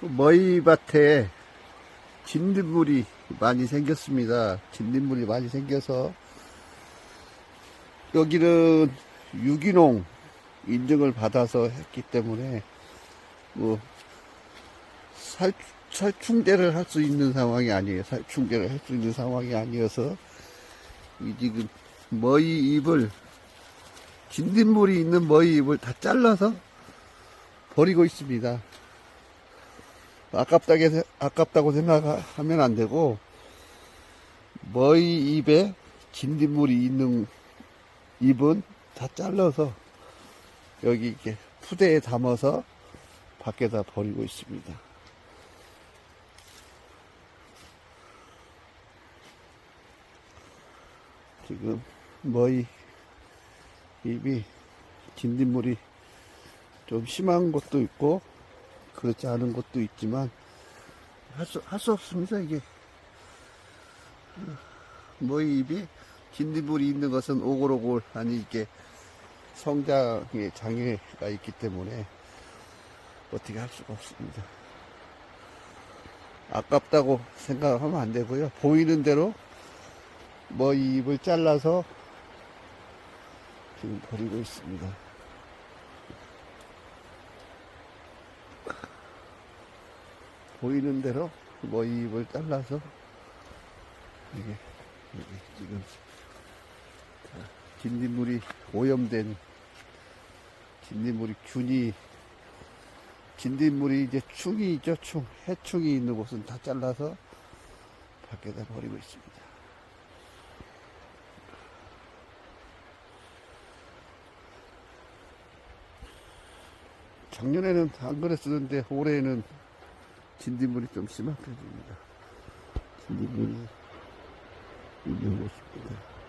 그 머이밭에 진딧물이 많이 생겼습니다. 진딧물이 많이 생겨서 여기는 유기농 인증을 받아서 했기 때문에 뭐 살, 살충제를 할 수 있는 상황이 아니에요. 살충제를 할 수 있는 상황이 아니어서 이 지금 머이 잎을 진딧물이 있는 머이 잎을 다 잘라서 버리고 있습니다. 아깝다게, 세- 아깝다고 생각하면 안 되고, 머이 잎에 진딧물이 있는 잎은 다 잘라서 여기 이렇게 푸대에 담아서 밖에다 버리고 있습니다. 지금 머이 잎이 진딧물이 좀 심한 것도 있고 그렇지 않은 것도 있지만 할 수 할 수 없습니다 이게 머이 잎이 진딧물이 있는 것은 오골오골 아니 이게 성장에 장애가 있기 때문에 어떻게 할 수가 없습니다. 아깝다고 생각하면 안 되고요. 보이는 대로 뭐 이 잎을 잘라서 지금 버리고 있습니다. 보이는 대로 뭐이 잎을 잘라서 이게, 지금 자, 진딧물이 오염된 진딧물이 균이 진딧물이 이제 충이 있죠 충 해충이 있는 곳은 다 잘라서 밖에다 버리고 있습니다. 작년에는 안 그랬었는데 올해는 진딧물이 좀 심한 편입니다. 진딧물이 있는 곳입니다.